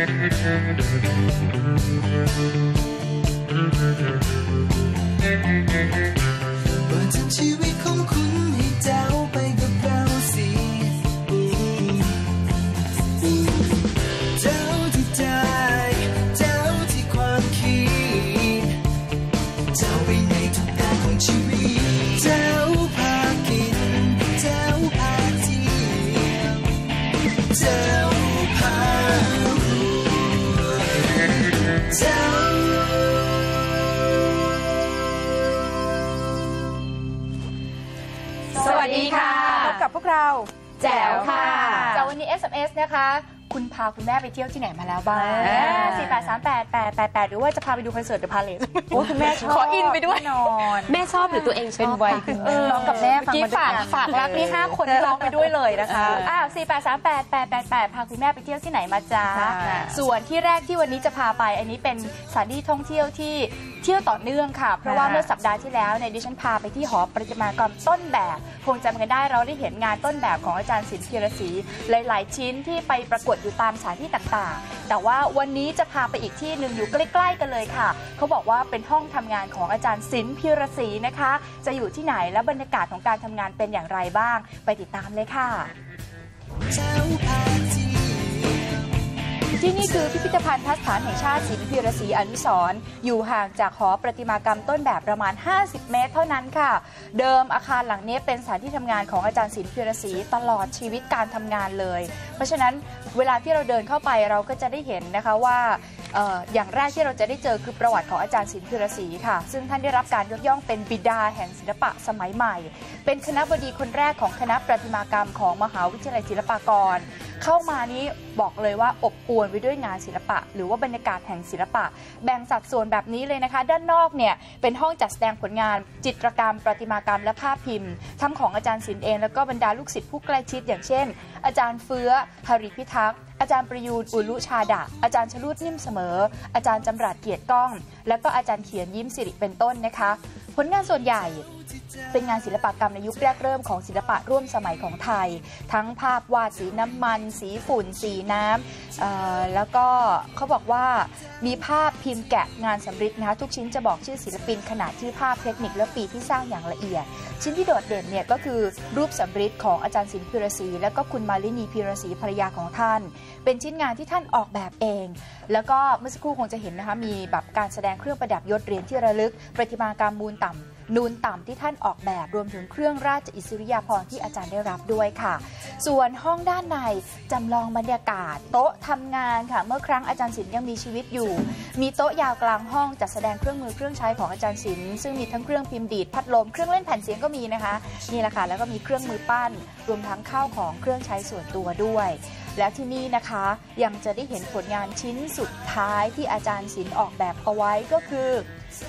เปิดทันชีวิตของคุณให้แจ๋ว ดีค่ะ พบกับพวกเราแจ๋วค่ะ จากวันนี้ SMS นะคะ คุณพาคุณแม่ไปเที่ยวที่ไหนมาแล้วบ้างอ่าสี่แปดสามแปดแปดแปดแปดหรือว่าจะพาไปดูคอนเสิร์ตเดอะพาเลสโอ้คุณแม่ชอบขออินไปด้วยนอนแม่ชอบหรือตัวเองชอบเป็นวัยค่ะร้องกับแม่ฟังเมื่อกี้มาด้วยฝากกันฝากรักนี่ห้าคนร้องไปด้วยเลยนะคะเอออ่อ้าวสี่แปดสามแปดแปดแปดแปดพาคุณแม่ไปเที่ยวที่ไหนมาจ้าค่ะส่วนที่แรกที่วันนี้จะพาไป อันนี้เป็นสถานที่ท่องเที่ยวที่เที่ยวต่อเนื่องค่ะ เพราะว่าเมื่อสัปดาห์ที่แล้วเนี่ยดิฉันพาไปที่หอประติมากรรมต้นแบบคงจำกันได้เราได้เห็นงานต้นแบบของอาจารย์ศิลป์พีระศรีหลาย ๆ ชิ้นที่ไปประกวดอยู่ตามสถานที่ต่างๆ แต่ว่าวันนี้จะพาไปอีกที่หนึ่งอยู่ใกล้ ๆ กันเลยค่ะ เขาบอกว่าเป็นห้องทำงานของอาจารย์ศิลป์พิรศรีนะคะ จะอยู่ที่ไหนและบรรยากาศของการทำงานเป็นอย่างไรบ้าง ไปติดตามเลยค่ะ เจ้าพาเที่นี่คือพิพิธภัณฑ์ทัศฐานแห่งชาติศิลป์พีรศรีอนุสรณ์อยู่ห่างจากหอประติมากรรมต้นแบบประมาณ 50 เมตร เท่านั้นค่ะ เดิมอาคารหลังนี้เป็นสถานที่ทำงานของอาจารย์ศิลป์พีรศรีตลอดชีวิตการทำงานเลย เพราะฉะนั้นเวลาที่เราเดินเข้าไปเราก็จะได้เห็นนะคะว่าอย่างแรกที่เราจะได้เจอคือประวัติของอาจารย์ศิลป์พีรศรีค่ะ ซึ่งท่านได้รับการยกย่องเป็นบิดาแห่งศิลปะสมัยใหม่ เป็นคณะบดีคนแรกของคณะประติมากรรมของมหาวิทยาลัยศิลปากร เข้ามานี้บอกเลยว่าอบอวลไปด้วยงานศิลปะ หรือว่าบรรยากาศแห่งศิลปะ แบ่งสัดส่วนแบบนี้เลยนะคะ ด้านนอกเนี่ยเป็นห้องจัดแสดงผลงาน จิตรกรรม ประติมากรรมและภาพพิมพ์ ทั้งของอาจารย์ศิลป์เองแล้วก็บรรดาลูกศิษย์ผู้ใกล้ชิด อย่างเช่น อาจารย์เฟื้อหริพิทักษ์อาจารย์ประยูนอุลุชาดะ อาจารย์ชลุดนิ่มเสมอ อาจารย์จำรัดเกียรติก้อง แล้วก็อาจารย์เขียนยิ้มสิริเป็นต้นนะคะ ลงานส่วนใหญ่เป็นงานศิลปกรรมในยุคแรกเริ่มของศิลปะร่วมสมัยของไทย ทั้งภาพวาดสีน้ำมัน สีฝุ่น สีน้ำแล้วก็เขาบอกว่ามีภาพพิมพ์แกะงานสำริดนะคะทุกชิ้นจะบอกชื่อศิลปินขนาดที่ภาพเทคนิคและปีที่สร้างอย่างละเอียด ชิ้นที่โดดเด่นเนี่ยก็คือรูปสำริดของอาจารย์ศิลป์พิรศรีและก็คุณมาลินีพิรศรีภรรยาของท่าน เป็นชิ้นงานที่ท่านออกแบบเอง แล้วก็เมื่อสักครู่คงจะเห็นนะคะมีแบบการแสดงเครื่องประดับยศเหรียญที่ระลึก ประติมากรรมมูลต่ำ นูนต่ำที่ท่านออกแบบรวมถึงเครื่องราชอิสริยาภรณ์ที่อาจารย์ได้รับด้วยค่ะ ส่วนห้องด้านในจำลองบรรยากาศ โต๊ะทำงานค่ะ เมื่อครั้งอาจารย์ศิลป์ยังมีชีวิตอยู่ มีโต๊ะยาวกลางห้องจัดแสดงเครื่องมือเครื่องใช้ของอาจารย์ศิลป์ซึ่งมีทั้งเครื่องพิมพ์ดีดพัดลมเครื่องเล่นแผ่นเสียงก็มีนะคะนี่แหละค่ะแล้วก็มีเครื่องมือปั้น รวมทั้งข้าวของเครื่องใช้ส่วนตัวด้วยและที่นี่นะคะยังจะได้เห็นผลงานชิ้นสุดท้ายที่อาจารย์ศิลป์ออกแบบเอาไว้ก็คือ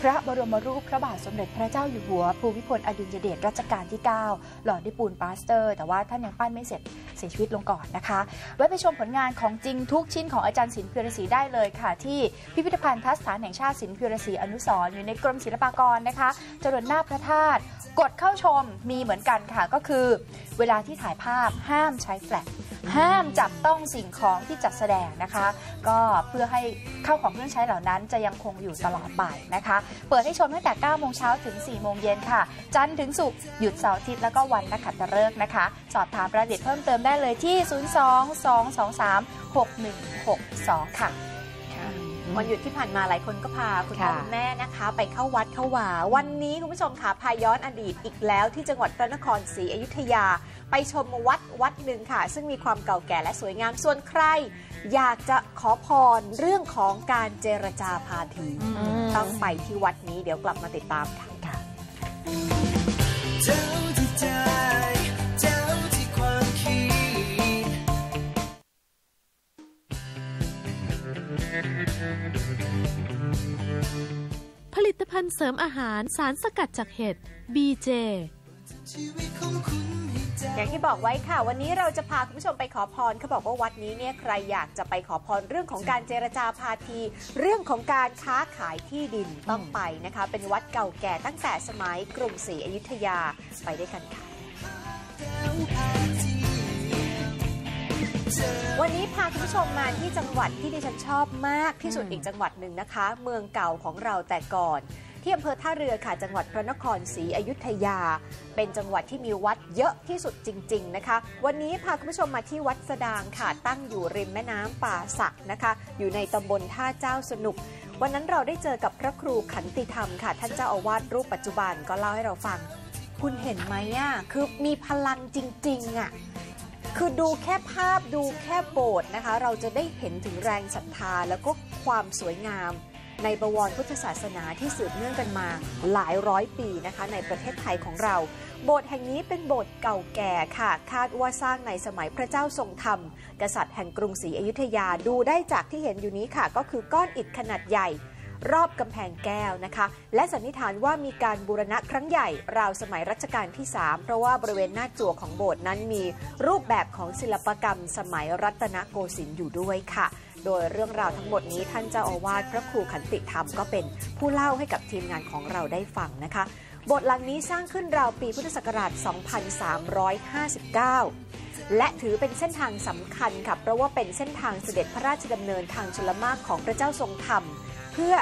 พระบรมรูปพระบาทสมเด็จพระเจ้าอยู่หัว ภูมิพลอดุลยเดชรัชกาลที่ 9 หล่อด้วยปูนปาสเตอร์ แต่ว่าท่านยังปั้นไม่เสร็จเสียชีวิตลงก่อนนะคะ ไว้ไปชมผลงานของจริงทุกชิ้นของอาจารย์ศิลป์พิรศรีได้เลยค่ะ ที่พิพิธภัณฑ์ทัศฐานแห่งชาติศิลป์พิรศรีอนุสร์อยู่ในกรมศิลปากรนะคะจรดหน้าพระธาตุกดเข้าชมมีเหมือนกันค่ะก็คือ เวลาที่ถ่ายภาพห้ามใช้แฟลช ห้ามจับต้องสิ่งของที่จัดแสดงนะคะ ก็เพื่อให้เข้าของเครื่องใช้เหล่านั้นจะยังคงอยู่ตลอดไปนะคะ เปิดให้ชมตั้งแต่ 9 โมงเช้าถึง 4 โมงเย็นค่ะ จันทร์ถึงศุกร์หยุดเสาร์อาทิตย์แล้วก็วันนักขัตฤกษ์นะคะ สอบถามรายละเอียดเพิ่มเติมได้เลยที่ 02-223-6162 ค่ะ วันหยุดที่ผ่านมาหลายคนก็พาคุณพ่อค่ะคุณแม่นะคะ ไปเข้าวัดเข้าวา วันนี้คุณผู้ชมค่ะพาย้อนอดีตอีกแล้วที่จังหวัดพระนครศรีอยุธยา ไปชมวัดวัดหนึ่งค่ะ ซึ่งมีความเก่าแก่และสวยงามส่วนใคร อยากจะขอพรเรื่องของการเจรจาพาทีต้องไปที่วัดนี้เดี๋ยวกลับมาติดตามกันค่ะ ตภัณฑ์เสริมอาหารสารสกัดจากเห็ด BJ อย่างที่บอกไว้ค่ะ วันนี้เราจะพาคุณผู้ชมไปขอพรเขาบอกว่าวัดนี้เนี่ยใครอยากจะไปขอพรเรื่องของการเจรจาพาที เรื่องของการค้าขายที่ดินต้องไปนะคะ เป็นวัดเก่าแก่ตั้งแต่สมัยกรุงศรีอยุธยาไปด้วยกันค่ะ วันนี้พาคุณผู้ชมมาที่จังหวัดที่ดิฉันชอบมากที่สุดอีกจังหวัดหนึ่งนะคะ เมืองเก่าของเราแต่ก่อน ที่อำเภอท่าเรือค่ะจังหวัดพระนครศรีอยุธยา เป็นจังหวัดที่มีวัดเยอะที่สุดจริง ๆนะคะ วันนี้พาคุณผู้ชมมาที่วัดสดางค่ะตั้งอยู่ริมแม่น้ำป่าสักนะคะ อยู่ในตำบลท่าเจ้าสนุกวันนั้นเราได้เจอกับพระครูขันติธรรมค่ะ ท่านเจ้าอาวาสรูปปัจจุบันก็เล่าให้เราฟัง คุณเห็นไหมอะคือมีพลังจริงๆอะ คือดูแค่ภาพดูแค่โบสถ์นะคะ เราจะได้เห็นถึงแรงศรัทธาแล้วก็ความสวยงาม ในบวรพุทธศาสนาที่สืบเนื่องกันมาหลายร้อยปีนะคะ ในประเทศไทยของเรา โบสถ์แห่งนี้เป็นโบสถ์เก่าแก่ค่ะ คาดว่าสร้างในสมัยพระเจ้าทรงธรรม กษัตริย์แห่งกรุงศรีอยุธยาดูได้จากที่เห็นอยู่นี้ค่ะ ก็คือก้อนอิฐขนาดใหญ่ รอบกำแพงแก้วนะคะ และสันนิษฐานว่ามีการบูรณะครั้งใหญ่ ราวสมัยรัชกาลที่ 3 เพราะว่าบริเวณหน้าจั่วของโบสถ์นั้นมีรูปแบบของศิลปกรรมสมัยรัตนโกสินทร์อยู่ด้วยค่ะ โดยเรื่องราวทั้งหมดนี้ท่านเจ้าอาวาสพระครูขันติธรรมก็เป็นผู้เล่าให้กับทีมงานของเราได้ฟังนะคะโบสถ์หลังนี้สร้างขึ้นราวปีพุทธศักราช 2359 และถือเป็นเส้นทางสำคัญค่ะเพราะว่าเป็นเส้นทางเสด็จพระราชดำเนินทางชลมารของพระเจ้าทรงธรรม เพื่อ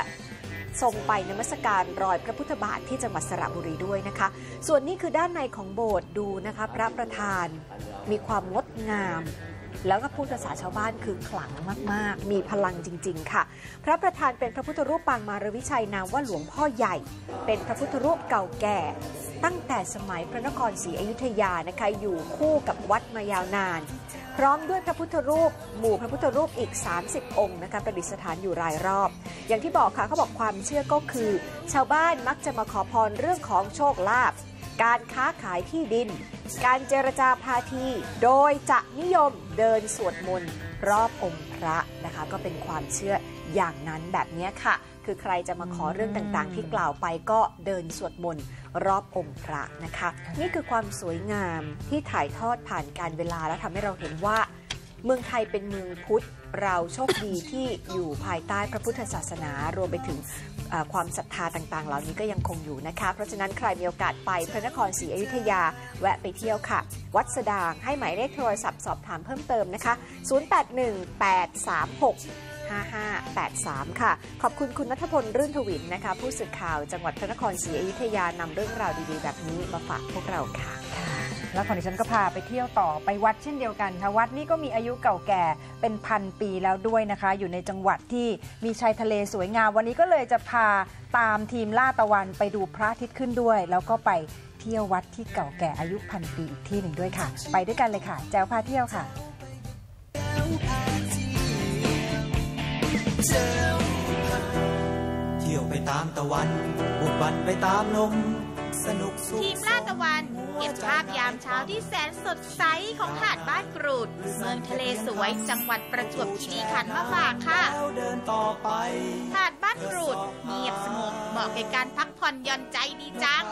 ทรงไปนมัสการรอยพระพุทธบาทที่จังหวัดสระบุรีด้วยนะคะ ส่วนนี้คือด้านในของโบสถ์ดูนะคะ พระประธานมีความงดงาม แล้วก็พูดภาษาชาวบ้านคือขลังมาก ๆ มีพลังจริง ๆ ค่ะ พระประธานเป็นพระพุทธรูปปางมารวิชัยนามว่าหลวงพ่อใหญ่ เป็นพระพุทธรูปเก่าแก่ ตั้งแต่สมัยพระนครศรีอยุธยานะคะอยู่คู่กับวัดมายาวนาน ร้อมด้วยพระพุทธรูป หมู่พระพุทธรูปอีก 30 องค์นะคะประดิษฐานอยู่รายรอบ อย่างที่บอกค่ะเขาบอกความเชื่อก็คือ ชาวบ้านมักจะมาขอพรเรื่องของโชคลาภการค้าขายที่ดิน การเจรจาพาที โดยจะนิยมเดินสวดมนต์รอบองค์พระนะคะ ก็เป็นความเชื่ออย่างนั้นแบบนี้ค่ะ คือใครจะมาขอเรื่องต่างๆ ที่กล่าวไปก็เดินสวดมนต์รอบองค์พระนะคะ นี่คือความสวยงามที่ถ่ายทอดผ่านการเวลาแล้วทำให้เราเห็นว่า เมืองไทยเป็นเมืองพุทธเราโชคดีที่อยู่ภายใต้พระพุทธศาสนารวมไปถึงเอ่อความศรัทธาต่างๆ เหล่านี้ก็ยังคงอยู่นะคะ เพราะฉะนั้นใครมีโอกาสไปพระนครศรีอยุธยาแวะไปเที่ยวค่ะ วัดสดางให้หมายเลขโทรศัพท์สอบถามเพิ่มเติมนะคะ 5583 ค่ะ ขอบคุณคุณนัทพลรื่นทวินนะคะ ผู้สื่อข่าวจังหวัดพระนครศรีอยุธยานำเรื่องราวดีๆ แบบนี้มาฝากพวกเราค่ะ แล้วของดิฉันก็พาไปเที่ยวต่อไปวัดเช่นเดียวกันค่ะวัดนี้ก็มีอายุเก่าแก่เป็นพันปีแล้วด้วยนะคะ อยู่ในจังหวัดที่มีชายทะเลสวยงาม วันนี้ก็เลยจะพาตามทีมล่าตะวันไปดูพระอาทิตย์ขึ้นด้วย แล้วก็ไปเที่ยววัดที่เก่าแก่อายุพันปีอีกที่หนึ่งด้วยค่ะ ไปด้วยกันเลยค่ะ แจ้วพาเที่ยวค่ะ เที่ยวไปตามตะวันบุกบันไปตามลม สนุกสุขทีมลาตะวันเก็บภาพยามเช้าที่แสนสดใสของหาดบ้านกรูด เมืองทะเลสวยจังหวัดประจวบคีรีขันธ์มาฝากค่ะเดินต่อไป หาดบ้านกรูดเงียบสงบเหมาะแก่การพักผ่อนหย่อนใจดีจัง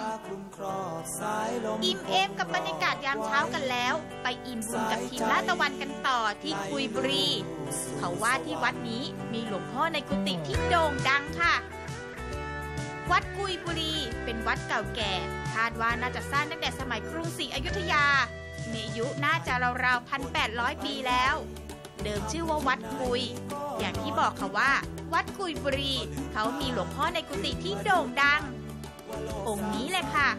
อิ่มเอมกับบรรยากาศยามเช้ากันแล้ว ไปอิ่มบุญกับทีมลาตะวันกันต่อที่กุยบุรี เขาว่าที่วัดนี้มีหลวงพ่อในกุฏิที่โด่งดังค่ะ วัดกุยบุรี เป็นวัดเก่าแก่ คาดว่าน่าจะสร้างตั้งแต่สมัยกรุงศรีอยุธยา มีอายุน่าจะราวๆพันแปดร้อยปีแล้ว เดิมชื่อว่าวัดกุย อย่างที่บอกค่ะว่า วัดกุยบุรี เขามีหลวงพ่อในกุฏิที่โด่งดัง องค์นี้เลยค่ะ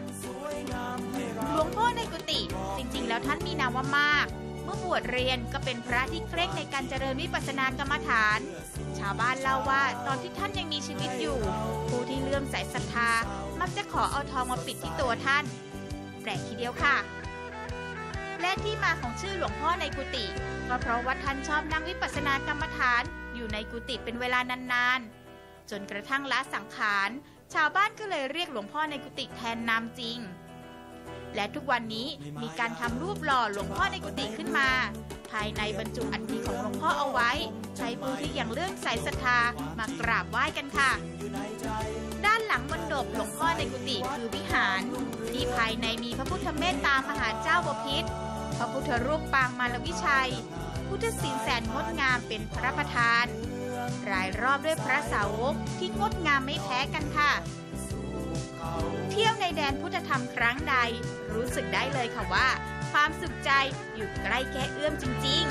หลวงพ่อในกุฏิจริงๆ แล้วท่านมีนามว่ามาก มื่อบวชเรียนก็เป็นพระที่เคร่งในการเจริญวิปัสสนากรรมฐาน ชาวบ้านเล่าว่าตอนที่ท่านยังมีชีวิตอยู่ ผู้ที่เลื่อมใสศรัทธา มักจะขอเอาทองมาปิดที่ตัวท่านแปลกทีเดียวค่ะ และที่มาของชื่อหลวงพ่อในกุฏิก็เพราะว่าท่านชอบนั่งวิปัสสนากรรมฐานอยู่ในกุฏิเป็นเวลานานๆจนกระทั่งละสังขาร ชาวบ้านก็เลยเรียกหลวงพ่อในกุฏิแทนนามจริง และทุกวันนี้มีการทำรูปหล่อหลวงพ่อในกุฏิขึ้นมา ภายในบรรจุอัฐิของหลวงพ่อเอาไว้ ใช้ผู้ที่ยังเลื่อมใสศรัทธามากราบไหว้กันค่ะ ด้านหลังมณฑปหลวงพ่อในกุฏิคือวิหาร ที่ภายในมีพระพุทธเมตตามหาเจ้าบพิษพระพุทธรูปปางมารวิชัย พุทธศิลป์แสนงดงามเป็นพระประธาน รายรอบด้วยพระสาวกที่งดงามไม่แพ้กันค่ะ เที่ยวในแดนพุทธธรรมครั้งใด รู้สึกได้เลยค่ะว่า ความสุขใจอยู่ใกล้แค่เอื้อมจริง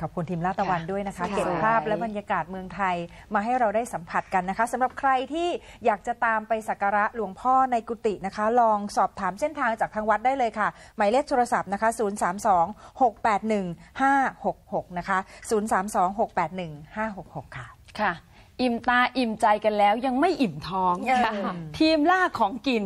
ขอบคุณทีมลาดตะวันด้วยนะคะ เก็บภาพและบรรยากาศเมืองไทยมาให้เราได้สัมผัสกันนะคะสำหรับใครที่อยากจะตามไปสักการะหลวงพ่อในกุฏินะคะ ลองสอบถามเส้นทางจากทางวัดได้เลยค่ะ หมายเลขโทรศัพท์นะคะ 0 3 2 6 8 1 5 6 6 นะคะ 0 3 2 6 8 1 5 6 6 ค่ะ ค่ะ อิ่มตาอิ่มใจกันแล้วยังไม่อิ่มท้องค่ะทีมล่าของกิน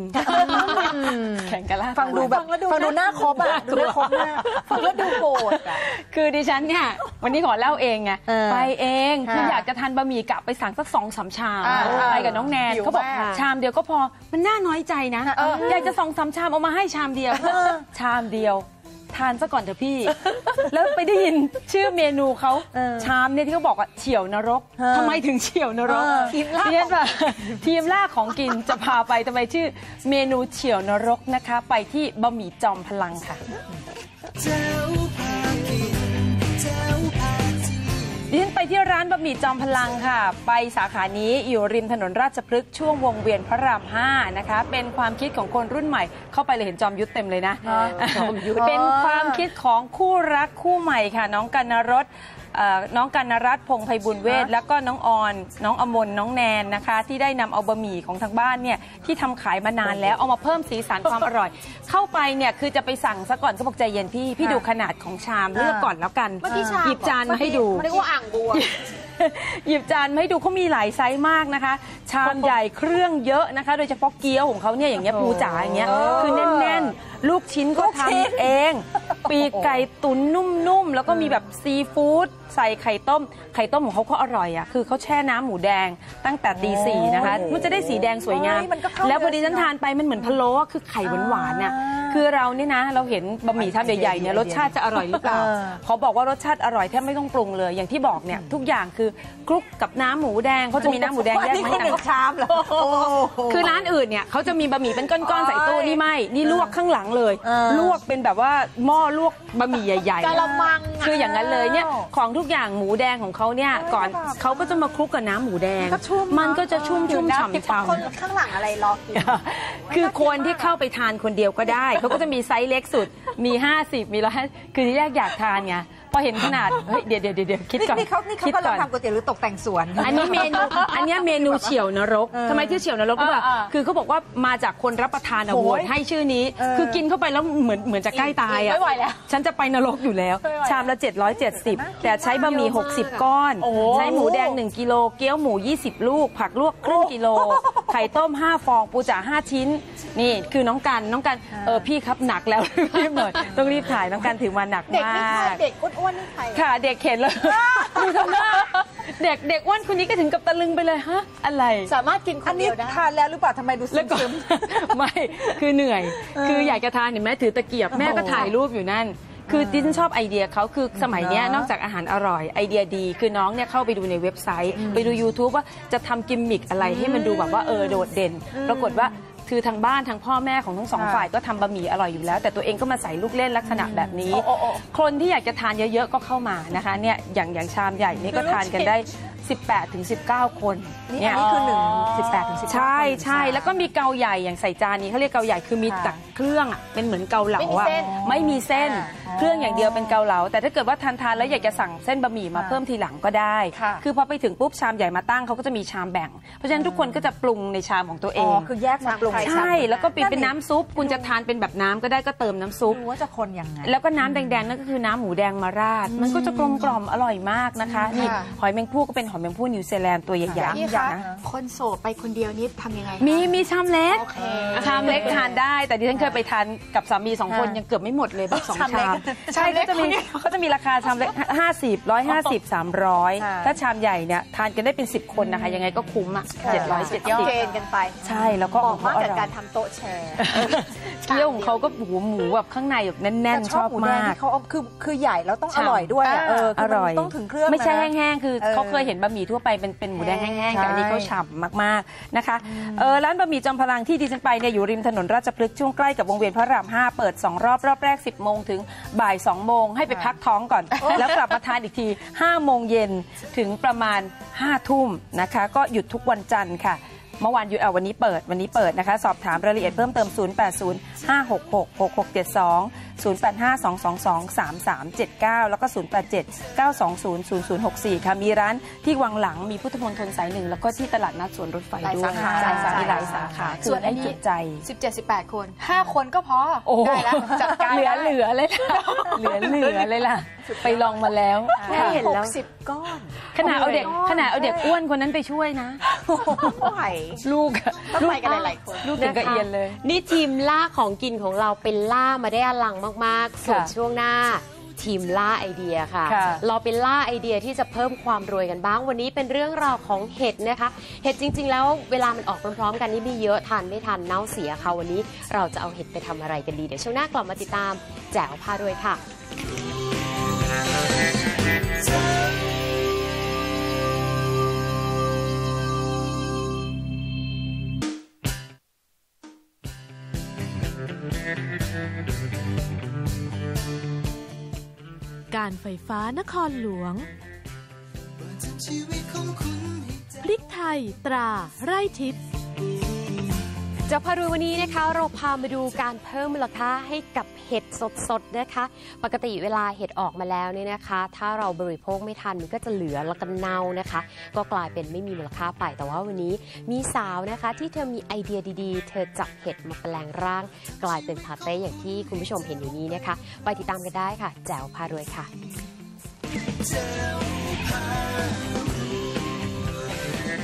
แข่งกันล่าฟังดูแบบฟังแล้วดูฟังดูหน้าครบอะดูหน้าครบมากฟังแล้วดูโกรธอะคือดิฉันเนี่ยวันนี้ขอเล่าเองไงเออไปเองคือค่ะอยากจะทานบะหมี่กะไปสั่งสักสองสามชามอ่าไปกับน้องแนนหิวเขาบอกมากชามเดียวก็พอมันน่าน้อยใจนะอยากจะสองสามชามเอามาให้ชามเดียวชามเดียว ทานซะก่อนเถอะพี่ แล้วไปได้ยินชื่อเมนูเขาเออชามเนี่ยที่เขาบอกว่าเฉียวนรกเออทำไมถึงเฉียวนรกเออทีมล่าของทีมล่าของกินจะพาไปทำไมชื่อเมนูเฉียวนรกนะคะ ไปที่บะหมี่จอมพลังค่ะแจ้วพ ไปที่ร้านบะหมี่จอมพลังค่ะ ไปสาขานี้อยู่ริมถนนราชพฤกษ์ช่วงวงเวียนพระราม5นะคะ เป็นความคิดของคนรุ่นใหม่ เข้าไปเลยเห็นจอมยุทธเต็มเลยนะ จอมยุทธ เป็นความคิดของคู่รักคู่ใหม่ค่ะ น้องกันนรส เอ่อน้องกันนรัตน์พงษ์ไพบุญเวทแล้วก็น้องออนน้องอมนน้องแนนนะคะ ที่ได้นำเอาบะหมี่ของทางบ้านเนี่ยที่ทำขายมานานแล้วเอามาเพิ่มสีสันความอร่อย เข้าไปเนี่ยคือจะไปสั่งซะก่อนก็บอกใจเย็นพี่พี่ดูขนาดของชามเลือกก่อนแล้วกันเมื่อกี้ชามหยิบจานมาให้ดูนึกว่าอ่างบัว หยิบจานมาให้ดูเขามีหลายไซส์มากนะคะ ชามใหญ่เครื่องเยอะนะคะ โดยเฉพาะเกี๊ยวของเขาเนี่ยอย่างเงี้ยปูจ๋าอย่างเงี้ยคือแน่นๆ ลูกชิ้นก็ทำเอง ปีกไก่ตุ๋นนุ่มๆ แล้วก็มีแบบซีฟู้ดใส่ไข่ต้ม ไข่ต้มของเขาก็อร่อยอะ คือเขาแช่น้ำหมูแดงตั้งแต่ตีสี่นะคะ มันจะได้สีแดงสวยงามเฮ้ยมันก็เข้าแล้วพอเนื้ดีอฉันทานไปมันเหมือนพะโล้อะคือไข่หวานๆน่ะ คือเราเนี่ยนะเราเห็นบะหมี่ทำใหญ่ๆเนี่ยรสชาติจะอร่อยหรือเปล่าเออขอบอกว่ารสชาติอร่อยแทบไม่ต้องปรุงเลย อย่างที่บอกเนี่ยทุกอย่างคือคลุกกับน้ำหมูแดงเขาจะมีน้ำหมูแดงแยกนี่มาคือให้หนึ่งชามเหรอโอ้โหคือร้านอื่นเนี่ยเขาจะมีบะหมี่เป็นก้อนๆใส่ตู้นี่ไม่นี่ลวกข้างหลังเลยเออลวกเป็นแบบว่าหม้อลวกบะหมี่ใหญ่ๆกะละมังอะคืออย่างนั้นเลยเนี่ยของทุกอย่างหมูแดงของเขาเนี่ยก่อนเขาก็จะมาคลุกกับน้ำหมูแดง มันก็จะชุ่มชุ่มๆฉ่ำคนๆข้างหลังอะไรรอกินคือคนที่เข้าไปทานคนเดียวก็ได้เขาก็จะมีไซส์เล็กสุด มี 50 มีร้อยคือที่แรกอยากทานไง พอเห็นขนาด เฮ้ย เดี๋ยวเดี๋ยวเดี๋ยวคิดนี่ก่อนนี่เขานี่เขาคิดกำลัก่งอนทำก๋วยเตี๋ยวหรือตกแต่งสวน อันนี้เมนู อันเนี้ยเมนูเฉียวนรกเออทำไมที่เฉียวนรกรู้ป่ะเออเออคือเขาบอกว่ามาจากคนรับประทานอะโอ้โหยวตให้ชื่อนี้เออคือกินเข้าไปแล้วเหมือนเหมือนจะใกล้ตายอะไม่ไหวแล้วฉันจะไปนรกอยู่แล้วชามละ 770 แต่ใช้บะหมี่ 60 ก้อนใช้หมูแดง 1 กิโล เกี๊ยวหมู 20 ลูก ผักลวกครึ่งกิโล ไข่ต้ม 5 ฟอง ปูจ๋า5 ชิ้น นี่คือน้องกันน้องกันเออพี่ครับหนักแล้ว รีบหน่อยต้องรีบถ่ายน้องกันถือมาหนักเด็กมานี่ใครกเด็กอ้วนๆนี่ใครค่ะ เด็กเห็นเลยดูทำหน้าเด็กเด็กอ้วนคนนี้ก็ถึงกับตะลึงไปเลยฮะอะไร สามารถกินคอันนเดีนี้ยวได้ ทานแล้วหรือเปล่าทำไมดูซึแล้วมก็ ซึม ไม่ คือเหนื่อย คืออยากจะทานเห็นไหมถือตะเกียบแม่ก็ถ่ายรูปอยู่นั่น คือดิฉันชอบไอเดียเขาคือสมัยเนี้ยเนอะนอกจากอาหารอร่อยไอเดียดี คือน้องเนี่ยเข้าไปดูในเว็บไซต์ ไปดู YouTube ว่าจะทำกิมมิคอะไรให้มันดูแบบว่าเออโดดเด่น ปรากฏว่าคือทางบ้านทางพ่อแม่ของทั้งสองค่ะฝ่ายก็ทำบะหมี่อร่อยอยู่แล้ว แต่ตัวเองก็มาใส่ลูกเล่นลักษณะแบบนี้ คนที่อยากจะทานเยอะๆก็เข้ามานะคะเนี่ยอย่างอย่างชามใหญ่นี่ก็ทานกันได้ 18ถึง19 คนนี่เนี่อัยนนี้คือหนึ่งสิบแปดถึงสิบใช่ใช่แล้วก็มีเกาใหญ่อย่างใส่จานนี้เขาเรียกเกาใหญ่คือมีค่ะแต่เครื่องอะเป็นเหมือนเกาเหลาอะไม่มีเส้น ไม่มีเส้น อ่า เครื่องอย่างเดียวเป็นเกาเหลาแต่ถ้าเกิดว่าทานทานแล้วอยากจะสั่งเส้นบะหมี่มาค่ะเพิ่มทีหลังก็ได้ ค่ะคือพอไปถึงปุ๊บชามใหญ่มาตั้งเขาก็จะมีชามแบ่ง เพราะฉะนั้นทุกคนก็จะปรุงในชามของตัวเออ๋อง คือแยกมาปรุง ใช่ แล้วก็ปิดเป็นน้ำซุป คุณจะทานเป็นแบบน้ำก็ได้ก็เติมน้ำซุปดูว่าจะคนยังไง แล้วก็น้ำแดงๆนั่นก็คือน้ำหมูแดงมาราด มันก็จะกลมกล่อมอร่อยมากนะคะ นี่หอยแมงภู่ก็เป็นหอยแมงภู่นิวซีแลนด์ตัวใหญ่ๆพี่นะคะคนโสดไปคนเดียวนี่ทำยังไงคะมีมีชามเล็กโอเค ชามเล็กทานได้ แต่ดิฉันเคยไปทานกับสามีสองคนค่ะยังเกือบไม่หมดเลยแบบสองชามเล็กชามใช่ก็จะมีก็จะมีราคาชามเล็ก50 150 300ค่ะถ้าชามใหญ่เนี่ยทานกันได้เป็น10คนนะคะ ยังไงก็คุ้มอะค่ะ770เกณฑ์กันไป ใช่แล้วก็เหมาะมากอกับร่อยการทำโต๊ะแชร์เกี๊ยวของเขาก็หมูหมูแบบข้างในแบบแน่นแต่ๆชอบหมูแดงมากที่เขาเอาคือคือใหญ่แล้วต้องใช่อร่อยด้วยอะเอออคือมันร่อยต้องถึงเครื่องไม่ใช่นะแห้งๆ คือเออเขาเคยเห็นบะหมี่ทั่วไปเป็นเป็นหมูแดงแห้งๆใช่แต่อันนี้เขาฉ่ำมากๆนะคะเออร้านบะหมี่จอมพลังที่ดิฉันไปเนี่ยอยู่ริมถนนราชพฤกษ์ช่วงใกล้กับวงเวียนพระราม5เปิด 2 รอบรอบแรก 10 โมงถึงบ่าย2โมงให้ไปพักท้องก่อน แล้วกลับมาทานอีกที5โมงเย็นถึงประมาณ5ทุ่มนะคะ ก็หยุดทุกวันจันทร์ค่ะ เมื่อวานอยู่เอ่อวันนี้เปิดวันนี้เปิดนะคะ สอบถามรายละเอียดเพิ่มเติม 080 566 6672 085 222 3379 แล้วก็ 087 920 0064 ค่ะ มีร้านที่วังหลังมีพุทธมณฑลสายหนึ่ง แล้วก็ที่ตลาดนัดสวนรถไฟหลายด้วยสาขาใช่หลายสาขามีหลายสาขาส่วนอันให้นี้จุใจ 17 18 คน 5 คนก็พอโอ้ได้แล้ว จัดการเหลือได้เหลือเลยล่ะเหลือเหลือเลยล่ะ ไปลองมาแล้วแค่ค่ะเห็นแล้วสิบก้อน ขนาดเอาเด็กขนาดเอาเด็กอ้วนคนนั้นไปช่วยนะไหวลูกอะต้องไปกันหลายๆคน ลูกถึงกระเอียนเลย นี่ทีมล่าของกินของเราเป็นล่ามาได้อลังมากๆส่วนค่ะช่วงหน้า ทีมล่าไอเดียค่ะ ค่ะ เราเป็นล่าไอเดียที่จะเพิ่มความรวยกันบ้าง วันนี้เป็นเรื่องราวของเห็ดนะคะ เห็ดจริง ๆ แล้วเวลามันออกพร้อมๆ กันนี่มีเยอะทานไม่ทันเน่าเสียค่ะวันนี้เราจะเอาเห็ดไปทำอะไรกันดีเดี๋ยวช่วงหน้ากลับมาติดตามแจ๋วพารวยค่ะ การไฟฟ้านครหลวงชีวิตของคุณให้ใจพริกไทยตราไร่ทิพย์ จะพารวยวันนี้นะคะเราพามาดูการเพิ่มมูลค่าให้กับเห็ดสดๆนะคะ ปกติเวลาเห็ดออกมาแล้วเนี่ยนะคะ ถ้าเราบริโภคไม่ทันมันก็จะเหลือแล้วก็เน่านะคะ ก็กลายเป็นไม่มีมูลค่าไปแต่ว่าวันนี้มีสาวนะคะ ที่เธอมีไอเดียดีๆ เธอจับเห็ดมาแปลงร่าง กลายเป็นพาเต้อย่างที่คุณผู้ชมเห็นอยู่นี้นะคะ ไปติดตามกันได้ค่ะ แจวพารวยค่ะ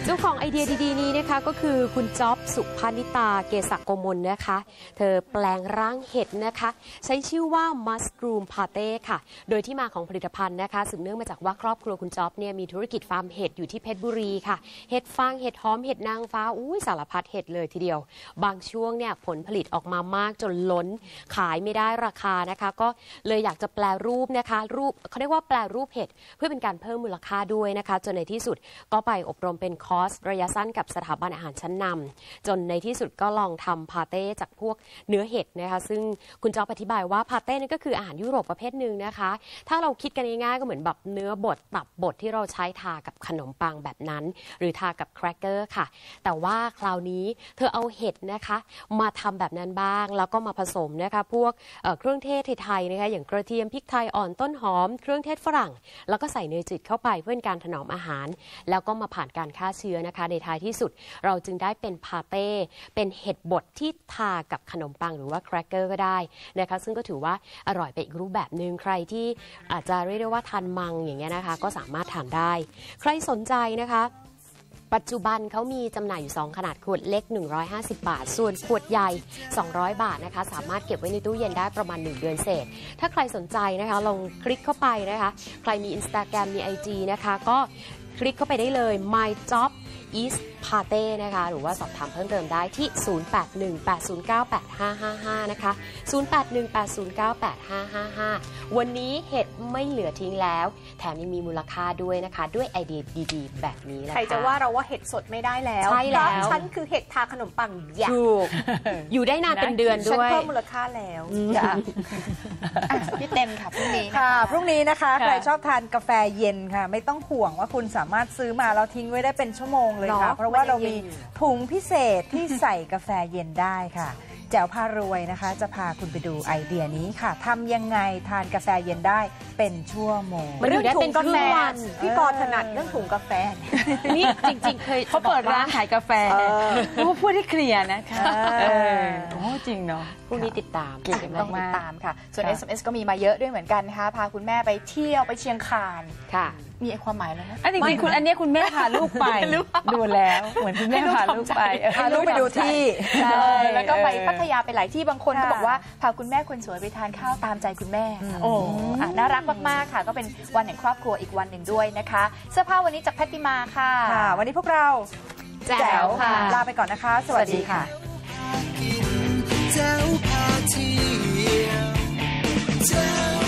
เจ้าของไอเดียดีๆนี้นะคะก็คือคุณจ๊อบสุพานิตาเกษกโกมลนะคะ เธอแปลงร่างเห็ดนะคะ ใช้ชื่อว่า Mushroom Pate ค่ะ โดยที่มาของผลิตภัณฑ์นะคะสืบเนื่องมาจากว่าครอบครัวคุณจ๊อบเนี่ยมีธุรกิจฟาร์มเห็ดอยู่ที่เพชรบุรีค่ะ เห็ดฟางเห็ดหอมเห็ดนางฟ้าอุ้ยสารพัดเห็ดเลยทีเดียว บางช่วงเนี่ยผลผลิตออกมามากจนล้น ขายไม่ได้ราคานะคะ ก็เลยอยากจะแปลรูปนะคะ รูปเขาเรียกว่าแปลรูปเห็ดเพื่อเป็นการเพิ่มมูลค่าด้วยนะคะจนในที่สุดก็ไปอบรมเป็นคอร์สระยะสั้นกับสถาบันอาหารชั้นนำจนในที่สุดก็ลองทำพาเต้จากพวกเนื้อเห็ดนะคะซึ่งคุณจอบอธิบายว่าพาเต้นั่นก็คืออาหารยุโรปประเภทหนึ่งนะคะ ถ้าเราคิดกันง่ายๆก็เหมือนแบบเนื้อบดตับบดที่เราใช้ทากับขนมปังแบบนั้น หรือทากับแครกเกอร์ค่ะ แต่ว่าคราวนี้เธอเอาเห็ดนะคะมาทำแบบนั้นบ้าง แล้วก็มาผสมนะคะพวกเเครื่องเทศไทยนะคะอย่างกระเทียมพริกไทยอ่อนต้นหอม เครื่องเทศฝรั่ง แล้วก็ใส่เนยจืดเข้าไปเพื่อการถนอมอาหาร แล้วก็มาผ่านการฆ่าเชื้อนะคะ ในท้ายที่สุดเราจึงได้เป็นพาเต้เป็นเห็ดบดที่ทากับขนมปังหรือว่าแครกเกอร์ก็ได้นะคะซึ่งก็ถือว่าอร่อยไปอีกรูปแบบหนึ่งใครที่อาจจะเรียกได้ว่าทานมังอย่างเงี้ยนะคะ ก็สามารถทานได้ ใครสนใจนะคะปัจจุบันเขามีจำหน่ายอยู่ 2 ขนาดขวดเล็ก 150 บาท ส่วนขวดใหญ่ 200 บาทนะคะ สามารถเก็บไว้ในตู้เย็นได้ประมาณ 1 เดือนเศษ ถ้าใครสนใจนะคะ ลองคลิกเข้าไปนะคะ ใครมี Instagram มี IG นะคะ ก็ คลิกเข้าไปได้เลย my job is pate นะคะ หรือว่าสอบถามเพิ่มเติมได้ที่ 0818098555 นะคะ 0818098555 วันนี้เห็ดไม่เหลือทิ้งแล้ว แถมยังมีมูลค่าด้วยนะคะ ด้วยไอเดียดีๆ แบบนี้แหละใครจะค่ว่าเราว่าเห็ดสดไม่ได้แล้วใช่แล้วเพราะฉันคือเห็ดทาขนมปังอย่างถูกอยู่ได้นานเป็นเดือนฉันด้วยเพิ่มมูลค่าแล้วจ้ะอะพี่เต็มค่ะพรุ่งนี้นะค่ะคะพรุ่งนี้นะคะ ใครชอบทานกาแฟเย็นค่ะ ไม่ต้องห่วงว่าคุณสามารถซื้อมาแล้วทิ้งไว้ได้เป็นชั่วโมงเลยค่ะเนาะเพราะว่าเรามีมันยังเย็นอยู่ถุงพิเศษที่ใส่กาแฟเย็นได้ค่ะ แจ๋วพารวยนะคะ จะพาคุณไปดูไอเดียนี้ค่ะทำยังไงทานกาแฟเย็นได้เป็นชั่วโมงมันอยู่ได้เป็นครึ่งวันพี่ปอถนัดเรื่องถุงกาแฟนี่จริง ๆ เคยเขาเปิดร้านจะบอกว่ขายกาแฟพูดพูดให้เคลียร์นะคะเออเออโอ้จริงเนาะพรุ่งนี้ติดตามเก่งต้องติดมากๆตามค่ะ ส่วนค่ะ SMS ก็มีมาเยอะด้วยเหมือนกันนะคะพาคุณแม่ไปเที่ยวไปเชียงคานค่ะมีความหมายแล้วนะอันจริงๆคุณอันเนี้ยคุณแม่พาลูกไปดูแล้วเหมือนคุณแม่พาลูกไปเออพาลูกไปดูที่ใช่เออแล้วก็ไปเออพัทยาไปหลายที่บางคนก็ค่ะบอกว่าพาคุณแม่คนสวยไปทานข้าวตามใจคุณแม่อืมโอ้อะน่ารักมากๆค่ะ ก็เป็นวันแห่งครอบครัวอีกวันหนึ่งด้วยนะคะเสื้อผ้าวันนี้จากแพทติมาค่ะค่ะ วันนี้พวกเราแจ๋วค่ะลาไปก่อนนะคะ สวัสดีค่ะ 走怕跳，走。